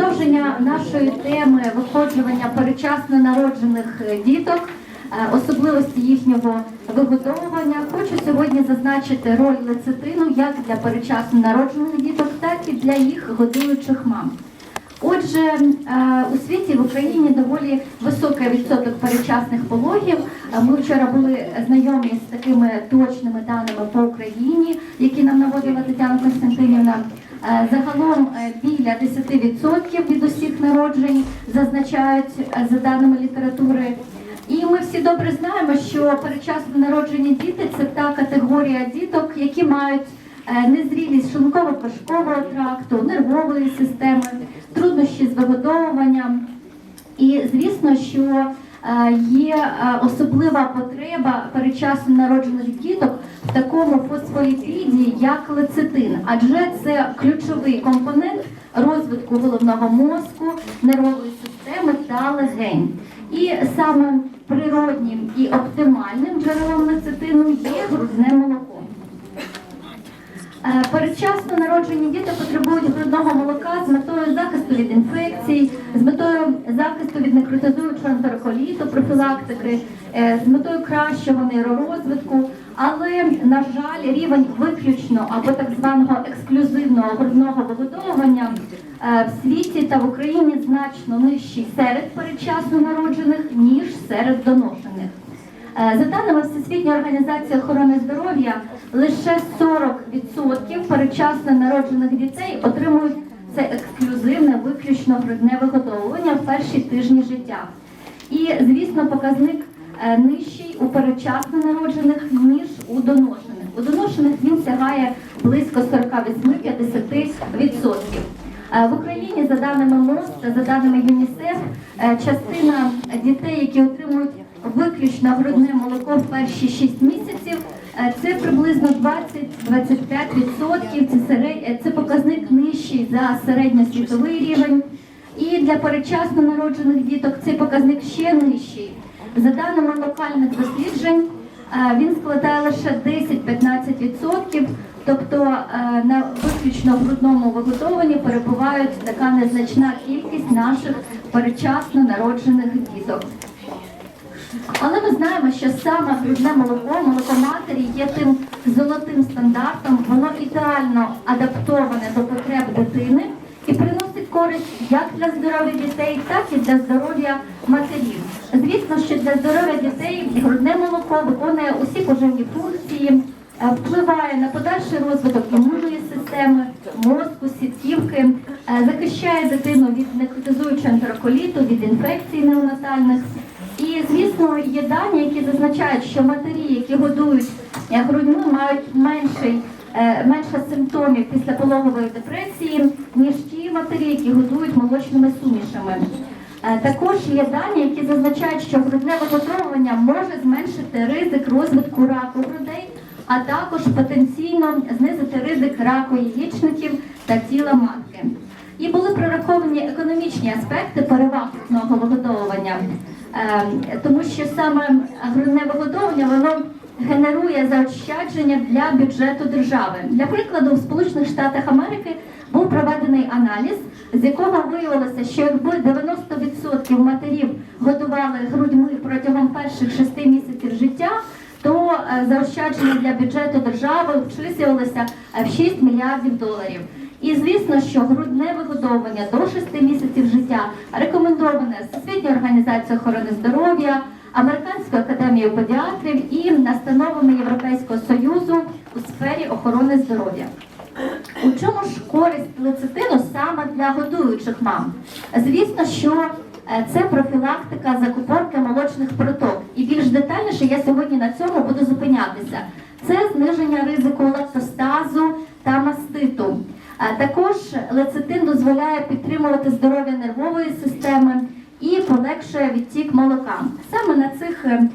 продовження нашої теми виходжування перечасно народжених е, діток, е, особливості їхнього вигодовування, хочу сьогодні зазначити роль лецитину як для перечасно народжених діток, так і для їх годуючих мам. Отже, е, у світі в Україні доволі високий відсоток передчасних пологів. Ми вчора були знайомі з такими точними даними по Україні, які нам наводила Тетяна Константинівна. Е, Загалом е, біля 10% від усіх народжень зазначають е, за даними літератури. І ми всі добре знаємо, що передчасно народжені діти це та категорія діток, які мають незрілість шлунково-кишкового тракту, нервової системи, труднощі з вигодовуванням. І звісно, що є особлива потреба передчасно народжених діток в такому фосфоліпіді, як лецитин, адже це ключовий компонент розвитку головного мозку, нервової системи та легень. І саме природнім і оптимальним джерелом лецитину є грудне молоко. Е, Передчасно народжені діти потребують грудного молока з метою захисту від інфекцій, з метою захисту від некротизуючого ентероколіту, профілактики, е, з метою кращого нейророзвитку. Але, на жаль, рівень виключно або так званого ексклюзивного грудного вигодовування е, в світі та в Україні значно нижчий серед передчасно народжених, ніж серед доношених. За даними Всесвітньої організації охорони здоров'я, лише 40% передчасно народжених дітей отримують це ексклюзивне, виключно грудне вигодовування в перші тижні життя. І, звісно, показник е, нижчий у передчасно народжених, ніж у доношених. У доношених він сягає близько 48-50%. Е, В Україні, за даними МОЗ та за даними ЮНІСЕФ, е, частина дітей, які отримують виключно грудне молоко в перші 6 місяців, це приблизно 20-25%. Це, серед- е, це показник нижчий за середньосвітовий рівень. І для передчасно народжених діток цей показник ще нижчий. За даними локальних досліджень, е, він складає лише 10-15%, тобто е, на виключно грудному виготовленні перебувають така незначна кількість наших передчасно народжених діток. Але ми знаємо, що саме грудне молоко, молоко матері є тим золотим стандартом, воно ідеально адаптоване до потреб дитини і приносить користь як для здоров'я дітей, так і для здоров'я матерів. Звісно, що для здоров'я дітей грудне молоко виконує усі поживні функції, е, впливає на подальший розвиток імунної системи, мозку, сітківки, е, захищає дитину від некротизуючого ентероколіту, від інфекцій неонатальних. І звісно, є дані, які зазначають, що матері, які годують е, грудьми, мають менший, е, менше симптомів після пологової депресії, ніж ті матері, які годують молочними сумішами. Е, Також є дані, які зазначають, що грудне виготовлення може зменшити ризик розвитку раку грудей, а також потенційно знизити ризик раку яєчників та тіла матки. І були прораховані економічні аспекти переваг грудного вигодовування, Е, тому що саме грудне вигодовування воно генерує заощадження для бюджету держави. Для прикладу, в Сполучених Штатах Америки був проведений аналіз, з якого виявилося, що якби 90% матерів годували грудьми протягом перших шести місяців життя, то е, заощадження для бюджету держави обчислювалося в 6 мільярдів доларів. І звісно, що грудне вигодовування до 6 місяців життя рекомендоване Всесвітньою організацією охорони здоров'я, Американською академією педіатрів і настановами Європейського союзу у сфері охорони здоров'я. У чому ж користь лецитину саме для годуючих мам? Звісно, що е, це профілактика закупорки молочних проток. І більш детальніше я сьогодні на цьому буду зупинятися. Це зниження ризику лактостазу та маститу. Також лецитин дозволяє підтримувати здоров'я нервової системи і полегшує відтік молока. Саме на цих е,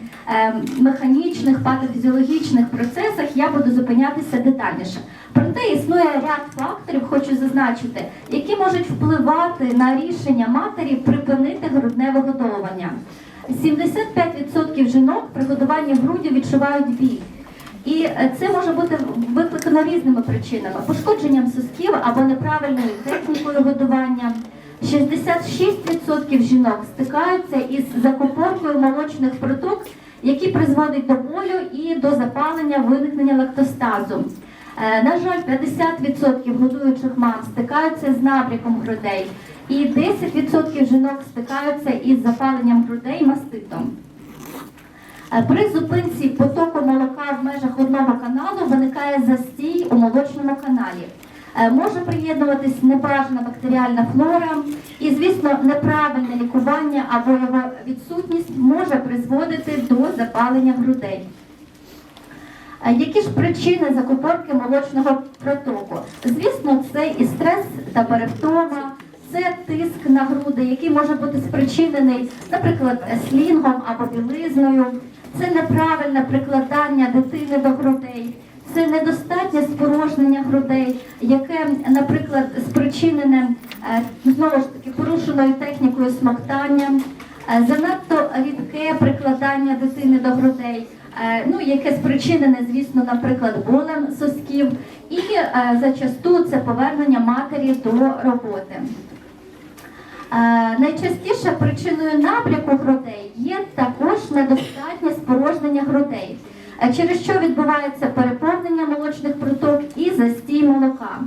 механічних патофізіологічних процесах я буду зупинятися детальніше. Проте існує ряд факторів, хочу зазначити, які можуть впливати на рішення матері припинити грудне вигодовування. 75% жінок при годуванні груддю відчувають біль. І е, це може бути викликано різними причинами: пошкодженням сосків або неправильною технікою годування. 66% жінок стикаються із закупоркою молочних проток, які призводять до болю і до запалення виникнення лактостазу. Е, На жаль, 50% годуючих мам стикаються з набряком грудей, і 10% жінок стикаються із запаленням грудей маститом. Е, При зупинці потоку молока в межах одного каналу виникає застій у молочному каналі. Е, Може приєднуватись небажана бактеріальна флора, і, звісно, неправильне лікування або його відсутність може призводити до запалення грудей. Е, Які ж причини закупорки молочного протоку? Звісно, це і стрес та перевтома, це тиск на груди, який може бути спричинений, наприклад, слінгом або білизною, це неправильне прикладання дитини до грудей, це недостатнє спорожнення грудей, яке, наприклад, спричинене е, знову ж таки порушеною технікою смоктання, е, занадто рідке прикладання дитини до грудей. Е, Ну, яке спричинене, звісно, наприклад, болем сосків, і зачасту це повернення матері до роботи. Е, Найчастіше причиною набряку грудей є також недостатнє спорожнення грудей, е, через що відбувається переповнення молочних проток і застій молока.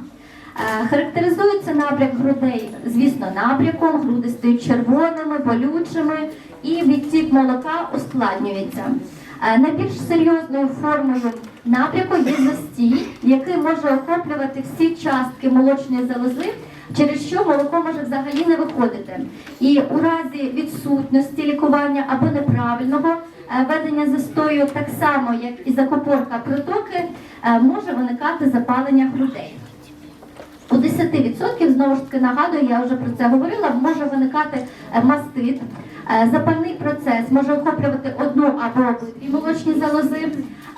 Е, Характеризується набряк грудей, звісно, набряком, груди стають червоними, болючими і відтік молока ускладнюється. Найбільш серйозною формою набряку є застій, який може охоплювати всі частки молочної залози, через що молоко може взагалі не виходити. І у разі відсутності лікування або неправильного е, ведення застою, так само як і закупорка протоки, е, може виникати запалення грудей. У 10% знову ж таки нагадую, я вже про це говорила, може виникати е, мастит. Запальний процес може охоплювати одну або обидві молочні залози.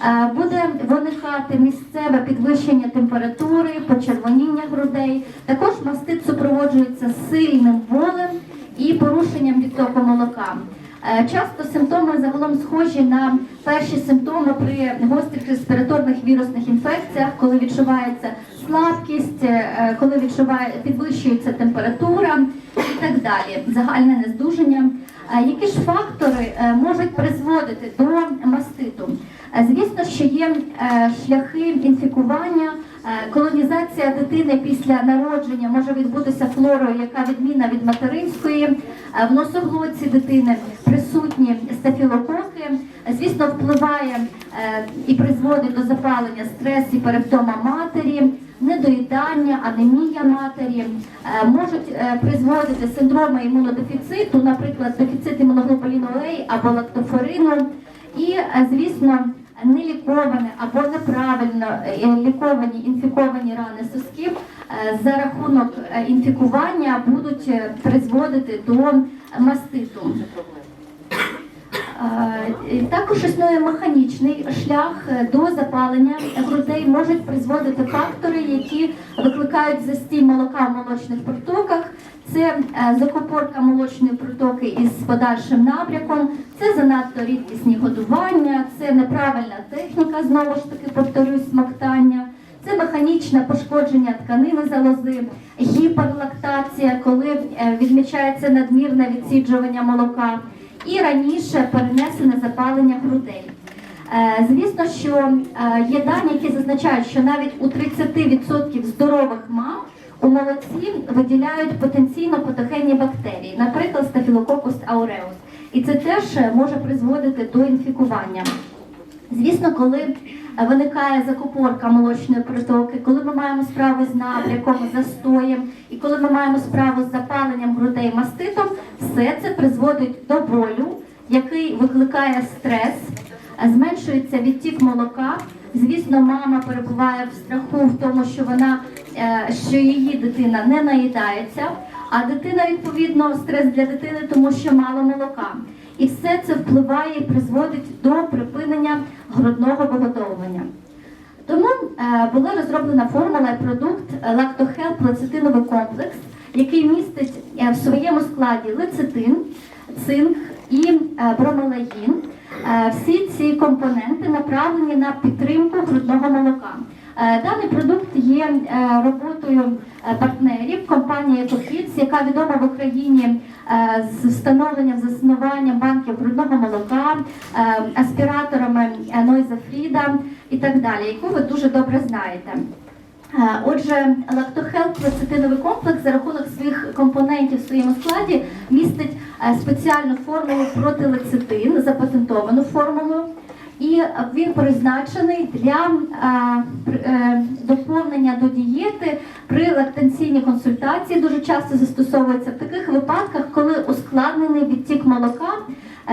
Е, Буде виникати місцеве підвищення температури, почервоніння грудей. Також мастит супроводжується сильним болем і порушенням відтоку молока. Е, Часто симптоми загалом схожі на перші симптоми при гострих респіраторних вірусних інфекціях, коли відчувається слабкість, е, коли відчуває підвищується температура і так далі, загальне нездужання. Е, Які ж фактори можуть призводити до маститу? Е, Звісно, що є е, шляхи інфікування. Е, Колонізація дитини після народження може відбутися флорою, яка відмінна від материнської. В носоглотці дитини присутні стафілококи. Звісно, впливає і призводить до запалення стрес і перевтома матері, недоїдання, анемія матері, можуть призводити синдроми імунодефіциту, наприклад, дефіцит імуноглобуліну А або лактоферину. І, звісно, неліковане або неправильно е, ліковані інфіковані рани сосків е, за рахунок е, інфікування будуть призводити до маститу. Також існує механічний шлях до запалення грудей, можуть призводити фактори, які викликають застій молока в молочних протоках. Це е, закупорка молочної протоки із подальшим набряком, це занадто рідкісні годування, це неправильна техніка, знову ж таки повторюсь, смоктання. Це механічне пошкодження тканини залози, гіперлактація, коли е, відмічається надмірне відсіджування молока, і раніше перенесене запалення грудей. Е, Звісно, що є дані, які зазначають, що навіть у 30% здорових мам у молоці виділяють потенційно патогенні бактерії, наприклад, Staphylococcus aureus. І це теж е, може призводити до інфікування. Звісно, коли е, виникає закупорка молочної протоки, коли ми маємо справу з набряком, застоєм, і коли ми маємо справу з запаленням грудей маститом, все це призводить до болю, який викликає стрес, зменшується відтік молока. Звісно, мама перебуває в страху в тому, що вона е, що її дитина не наїдається, а дитина відповідно стрес для дитини, тому що мало молока. І все це впливає і призводить до припинення грудного вигодовування. Тому е, була розроблена формула і продукт Lactohelp лецитиновий комплекс, який містить е, в своєму складі лецитин, цинк і е, бромелагін. Е, всі ці компоненти направлені на підтримку грудного молока. Е, Даний продукт є е, роботою е, партнерів компанії EcoKids, яка відома в Україні е, з встановленням заснуванням банків грудного молока, е, аспіраторами Нойза Фріда і так далі, яку ви дуже добре знаєте. Е, Отже, лактохелп лецитиновий комплекс за рахунок своїх компонентів в своєму складі містить е, спеціальну формулу проти лецитин, запатентовану формулу. І він призначений для е, доповнення до дієти при лактаційній консультації. Дуже часто застосовується в таких випадках, коли ускладнений відтік молока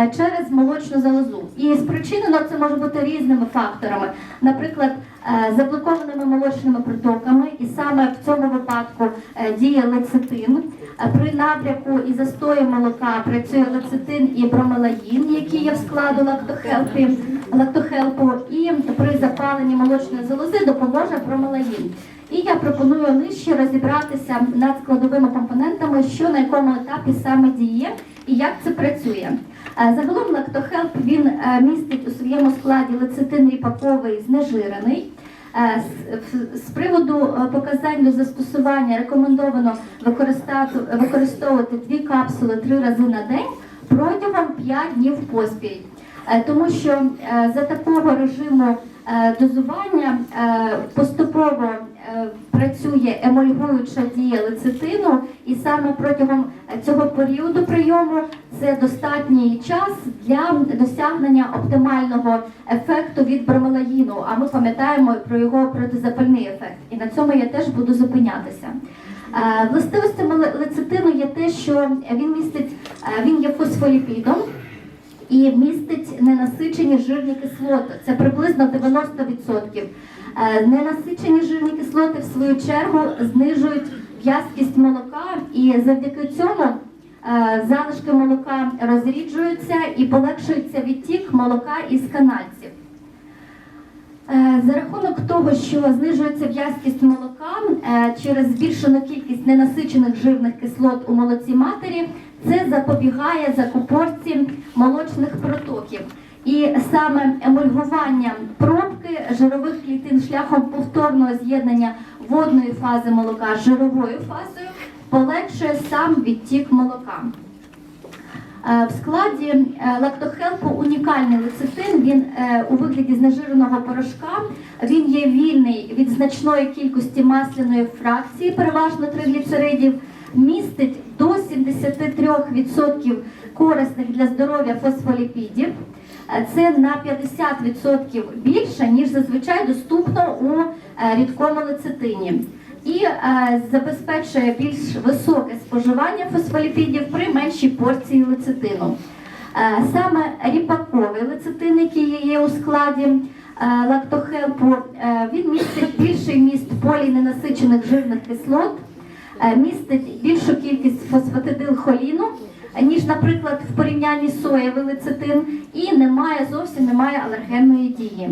через молочну залозу. І спричинено це може бути різними факторами, наприклад, е, заблокованими молочними притоками, і саме в цьому випадку е, діє лецитин. Е, При набряку і застої молока працює лецитин і бромелагін, які є в складу лактохелпі, лактохелпу, і при запаленні молочної залози допоможе бромелагін. І я пропоную нижче розібратися над складовими компонентами, що на якому етапі саме діє і як це працює. Е, Загалом лактохелп він е, містить у своєму складі лецитин ріпаковий знежирений. Е, з- приводу показань до застосування рекомендовано використовувати дві капсули три рази на день протягом 5 днів поспіль. Тому що за такого режиму дозування поступово працює емульгуюча дія лецитину, і саме протягом е, цього періоду прийому це достатній час для досягнення оптимального ефекту від бромелагіну. А ми пам'ятаємо про його протизапальний ефект. І на цьому я теж буду зупинятися. Е, Властивостями лецитину є те, що він містить, е, він є фосфоліпідом і містить ненасичені жирні кислоти. Це приблизно 90%. Е, Ненасичені жирні кислоти, в свою чергу, знижують в'язкість молока, і завдяки цьому е, залишки молока розріджуються і полегшується відтік молока із канальців. Е, За рахунок того, що знижується в'язкість молока через збільшену кількість ненасичених жирних кислот у молоці матері, це запобігає закупорці молочних протоків. І саме емульгування пробки жирових клітин шляхом повторного з'єднання водної фази молока з жировою фазою полегшує сам відтік молока. Е, В складі е, лактохелпу унікальний лецитин. Він е, у вигляді знежиреного порошка. Він є вільний від значної кількості масляної фракції, переважно тригліцеридів, містить до 73% корисних для здоров'я фосфоліпідів. Е, Це на 50% більше, ніж зазвичай доступно у е, рідкому лецитині і е, забезпечує більш високе споживання фосфоліпідів при меншій порції лецитину. Е, саме ріпаковий лецитин, який є у складі е, лактохелпу, е, він містить більший міст поліненасичених жирних кислот, е, містить більшу кількість фосфатидилхоліну, ніж, наприклад, в порівнянні соєвий лецитин, і немає зовсім немає алергенної дії.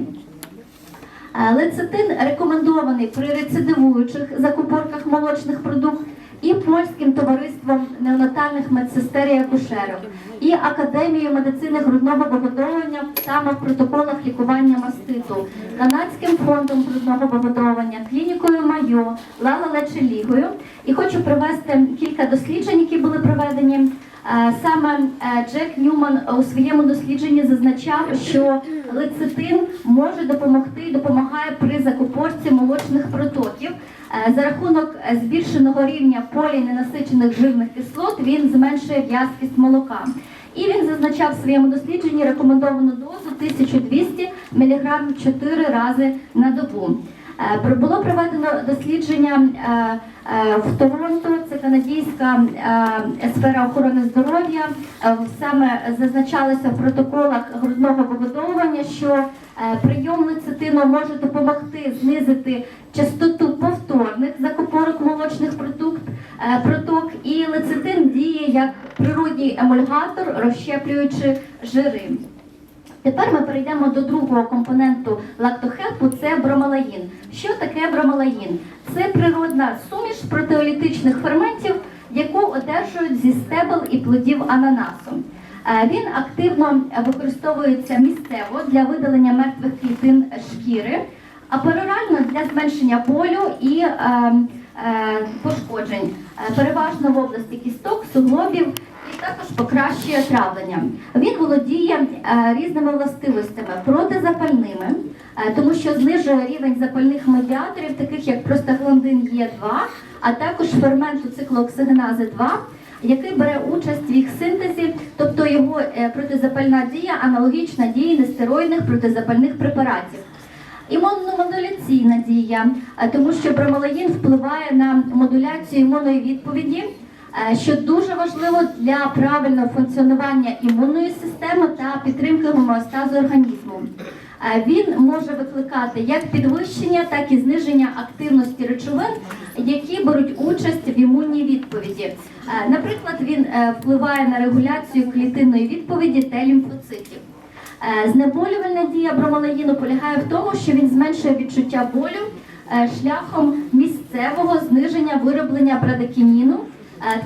Е, Лецитин рекомендований при рецидивуючих закупорках молочних продуктів і польським товариством неонатальних медсестер і акушерок, і Академією медицини грудного вигодовування саме в протоколах лікування маститу, Канадським фондом грудного вигодовування, клінікою Майо, Лала Лече Лігою. І хочу привести кілька досліджень, які були проведені. Е, Саме е, Джек Ньюман у своєму дослідженні зазначав, що лецитин може допомогти і допомагає при закупорці молочних протоків. Е, За рахунок е, збільшеного рівня поліненасичених жирних кислот він зменшує в'язкість молока. І він зазначав в своєму дослідженні рекомендовану дозу 1200 мг 4 рази на добу. Е, Було проведено дослідження е, е, в Торонто, це канадійська сфера охорони здоров'я. Саме зазначалося в протоколах грудного вигодовування, що прийом лецитину може допомогти знизити частоту повторних закупорок молочних проток, і лецитин діє як природній емульгатор, розщеплюючи жири. Тепер ми перейдемо до другого компоненту лактохелпу це бромелагін. Що таке бромелагін? Це природна суміш протеолітичних ферментів, яку одержують зі стебел і плодів ананасу. Е, Він активно використовується місцево для видалення мертвих клітин шкіри. а перорально для зменшення болю і е, е, пошкоджень, е, переважно в області кісток, суглобів також покращує травлення. Він володіє е, різними властивостями протизапальними, е, тому що знижує рівень запальних медіаторів, таких як простагландин Е2, а також ферменту циклооксигенази 2 який бере участь в їх синтезі, тобто його е, протизапальна дія аналогічна дії нестероїдних протизапальних препаратів. Імуномодуляційна дія, е, тому що бромелаїн впливає на модуляцію імунної відповіді, е, що дуже важливо для правильного функціонування імунної системи та підтримки гомеостазу організму. Е, Він може викликати як підвищення, так і зниження активності речовин, які беруть участь в імунній відповіді. Е, Наприклад, він е, впливає на регуляцію клітинної відповіді та лімфоцитів. Е, Знеболювальна дія бромалаїну полягає в тому, що він зменшує відчуття болю е, шляхом місцевого зниження вироблення брадикініну, е,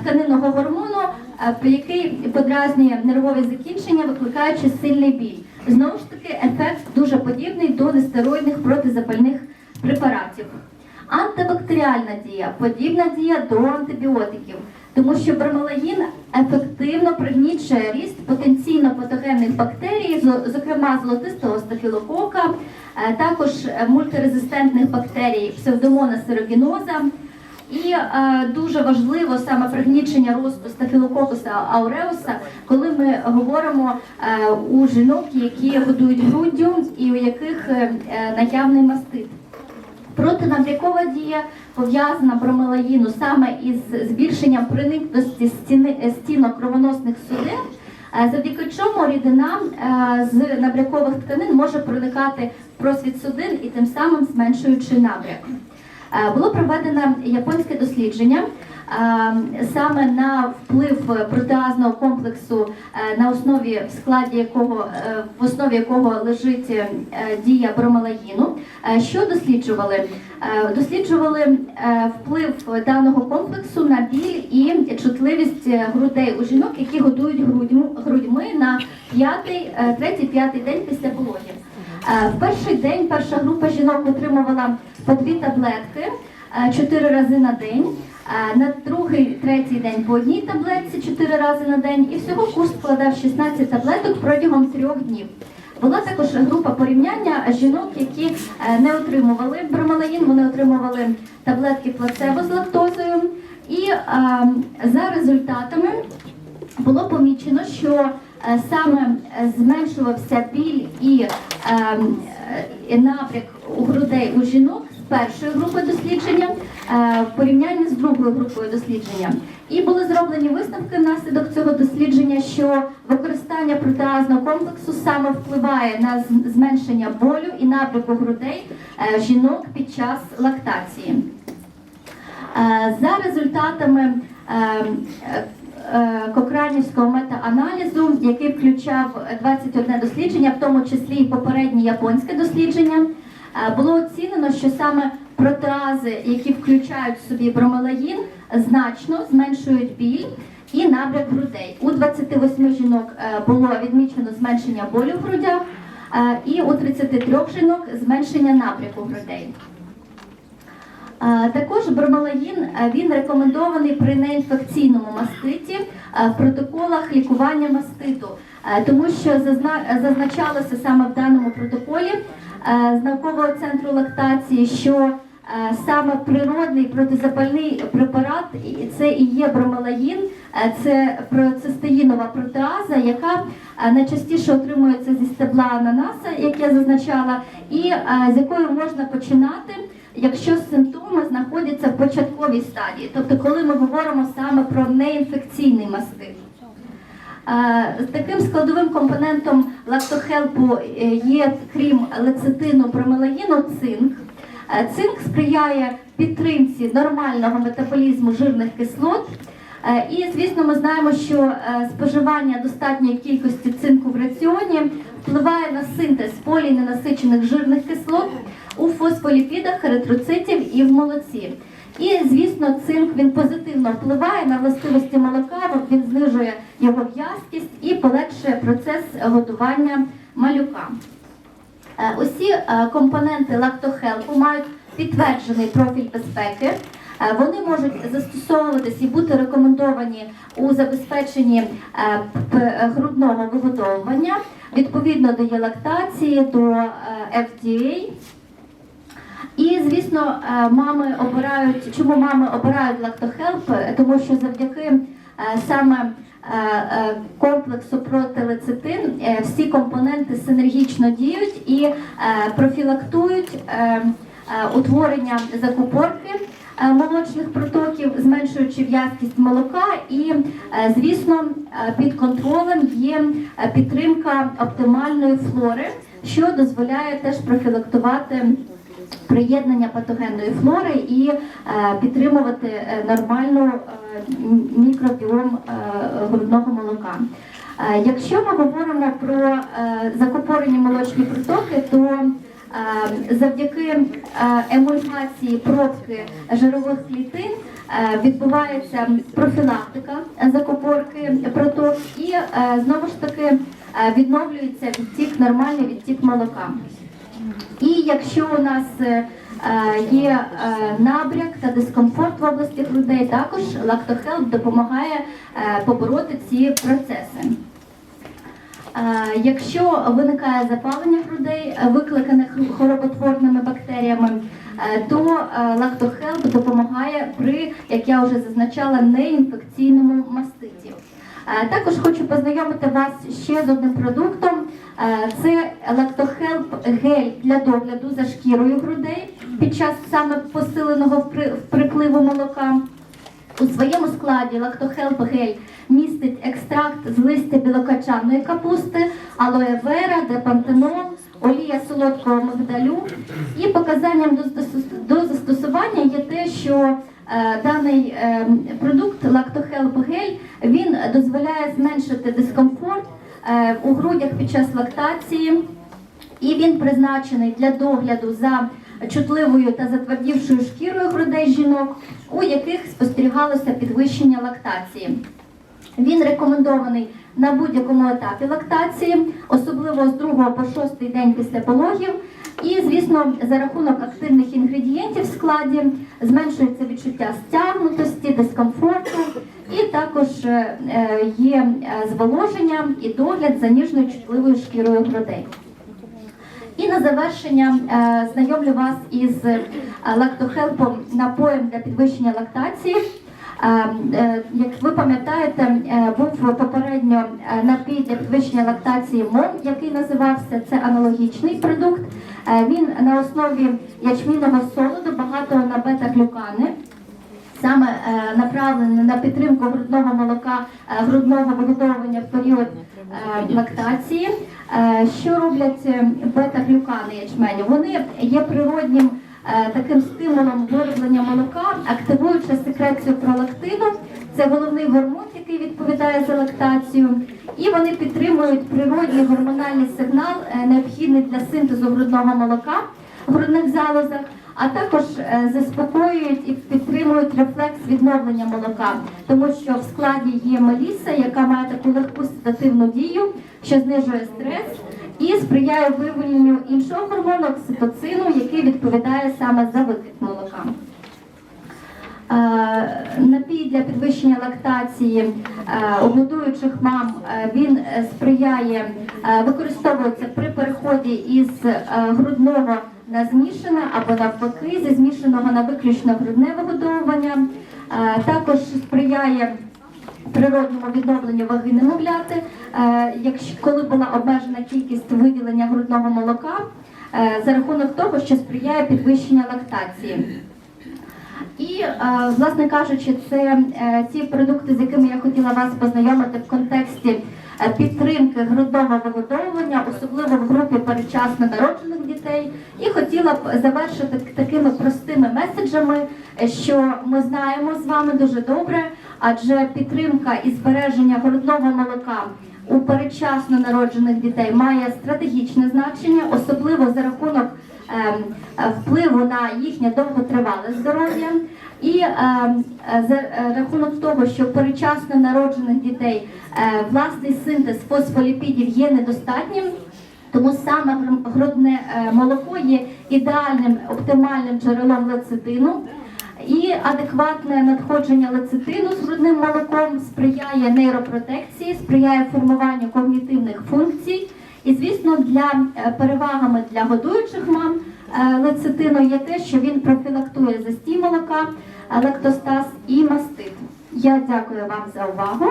тканинного гормону, е, який подразнює нервові закінчення, викликаючи сильний біль. Знову ж таки, ефект дуже подібний до нестероїдних протизапальних препаратів. Антибактеріальна дія подібна дія до антибіотиків, тому що бромелагін ефективно пригнічує ріст потенційно патогенних бактерій, зокрема золотистого стафілокока, е, також е, мультирезистентних бактерій псевдомона сирогіноза. І е, дуже важливо саме пригнічення росту стафілококуса ауреуса, коли ми говоримо е, у жінок, які годують груддю і у яких е, е, наявний мастит. Протинабрякова дія пов'язана бромелаїну саме із збільшенням проникності е, стінок кровоносних судин, е, завдяки чому рідина з набрякових тканин може проникати в просвіт судин і тим самим зменшуючи набряк. Е, Було проведено японське дослідження е, саме на вплив протеазного комплексу, е, на основі в складі якого в основі якого лежить дія бромелагіну. Що досліджували? Досліджували вплив даного комплексу на біль і чутливість грудей у жінок, які годують грудьми, на п'ятий, е, третій, п'ятий день після пологів. Е, В перший день перша група жінок отримувала по дві таблетки е, чотири рази на день. Е, На другий, третій день по одній таблетці чотири рази на день. І всього курс складав 16 таблеток протягом трьох днів. Була також група порівняння жінок, які не отримували бромелаїн, вони отримували таблетки плацебо з лактозою. І е, за результатами було помічено, що саме е, зменшувався біль і е, е, у грудей у жінок з першої групи дослідження е, в порівнянні з другою групою дослідження. І були зроблені висновки внаслідок цього дослідження, що використання протеазного комплексу саме впливає на зменшення болю і набряку грудей е, жінок під час лактації. Е, За результатами е, е, е, Кокранівського метааналізу, який включав 21 дослідження, в тому числі і попереднє японське дослідження, е, було оцінено, що саме протеази, які включають в собі бромелагін, значно зменшують біль і набряк грудей. У 28 жінок е, було відмічено зменшення болю в грудях, е, і у 33 жінок зменшення набряку грудей. Також бромелагін е, він рекомендований при неінфекційному маститі в протоколах лікування маститу, тому що зазначалося саме в даному протоколі з наукового центру лактації, що саме природний протизапальний препарат це і є бромелагін, е, це процистеїнова протеаза, яка найчастіше отримується зі стебла ананаса, як я зазначала, і з якою можна починати якщо симптоми знаходяться в початковій стадії, тобто коли ми говоримо саме про неінфекційний мастит. Е, Таким складовим компонентом лактохелпу е, є, крім лецитину, промелагіну, цинк. Е, Цинк сприяє підтримці нормального метаболізму жирних кислот. І, звісно, ми знаємо, що споживання достатньої кількості цинку в раціоні впливає на синтез поліненасичених жирних кислот у фосфоліпідах, еритроцитів і в молоці. І, звісно, цинк він позитивно впливає на властивості молока, він знижує його в'язкість і полегшує процес годування малюка. Е, Усі е, компоненти лактохелпу мають підтверджений профіль безпеки. Е, Вони можуть застосовуватись і бути рекомендовані у забезпеченні грудного вигодовування відповідно до є-лактації, до е, FDA. І звісно, е, мами обирають, чому мами обирають лактохелп? Тому що завдяки е, саме е, комплексу протилецитин всі компоненти синергічно діють і профілактують утворення закупорки молочних протоків, зменшуючи в'язкість молока, і звісно, під контролем є підтримка оптимальної флори, що дозволяє теж профілактувати приєднання патогенної флори і е, підтримувати е, нормальну е, мікробіом грудного молока. Якщо ми говоримо про закупорені молочні протоки, то завдяки емульгації пробки жирових клітин відбувається профілактика закупорки проток і знову ж таки відновлюється відтік, нормальний відтік молока. І якщо у нас е, е, є е, набряк та дискомфорт в області грудей, також лактохелп допомагає побороти ці процеси. Якщо виникає запалення грудей, викликане хороботворними бактеріями, то лактохелп допомагає при, як я вже зазначала, неінфекційному маститі. Е, Також хочу познайомити вас ще з одним продуктом. Е, Це лактохелп гель для догляду за шкірою грудей під час саме посиленого припливу молока. У своєму складі лактохелп гель містить екстракт з листя білокачаної капусти, алоe вера, депантенол, олія солодкого мигдалю. І показанням до, застосування є те, що даний е, продукт лактохелп гель він дозволяє зменшити дискомфорт е, у грудях під час лактації. І він призначений для догляду за чутливою та затвердівшою шкірою грудей жінок, у яких спостерігалося підвищення лактації. Він рекомендований на будь-якому етапі лактації, особливо з 2 по 6 день після пологів. І, звісно, за рахунок активних інгредієнтів в складі зменшується відчуття стягнутості, дискомфорту, і також е, е, є е, зволоження і догляд за ніжною чутливою шкірою грудей. І на завершення знайомлю вас із лактохелпом напоєм для підвищення лактації. Як ви пам'ятаєте, був попередньо напій для підвищення лактації МОН, який називався це аналогічний продукт. Е, Він на основі ячмінного солоду, багато на бета-глюкани саме е, направлене на підтримку грудного молока, е, грудного вигодовування в період лактації. Що роблять бета-глюкани ячменю? Вони є природнім таким стимулом вироблення молока, активуючи секрецію пролактину. Це головний гормон, який відповідає за лактацію. І вони підтримують природний гормональний сигнал, е, необхідний для синтезу грудного молока в грудних залозах а також е, заспокоюють і підтримують рефлекс відновлення молока, тому що в складі є меліса, яка має таку легку седативну дію, що знижує стрес і сприяє вивільненню іншого гормону окситоцину, який відповідає саме за викид молока. Е, для підвищення лактації е, у годуючих мам е, він е, сприяє, е, використовується при переході із е, грудного на змішане або навпаки зі змішаного на виключно грудне вигодовування. Е, Також сприяє природному відновленню ваги немовляти, е, коли була обмежена кількість виділення грудного молока, е, за рахунок того, що сприяє підвищенню лактації. І, е, власне кажучи, це е, ті продукти, з якими я хотіла вас познайомити в контексті е, підтримки грудного вигодовування, особливо в групі передчасно народжених дітей. І хотіла б завершити такими простими меседжами, що ми знаємо з вами дуже добре, адже підтримка і збереження грудного молока. У передчасно народжених дітей має стратегічне значення, особливо за рахунок впливу на їхнє довготривале здоров'я. І ем, за рахунок того, що у передчасно народжених дітей е, власний синтез фосфоліпідів є недостатнім, Тому саме грудне е, молоко є ідеальним оптимальним джерелом лецитину. І адекватне надходження лецитину з грудним молоком сприяє нейропротекції, сприяє формуванню когнітивних функцій. І, звісно, для е, перевагами для годуючих мам е, лецитину є те, що він профілактує застій молока, лектостаз і мастит. Я дякую вам за увагу.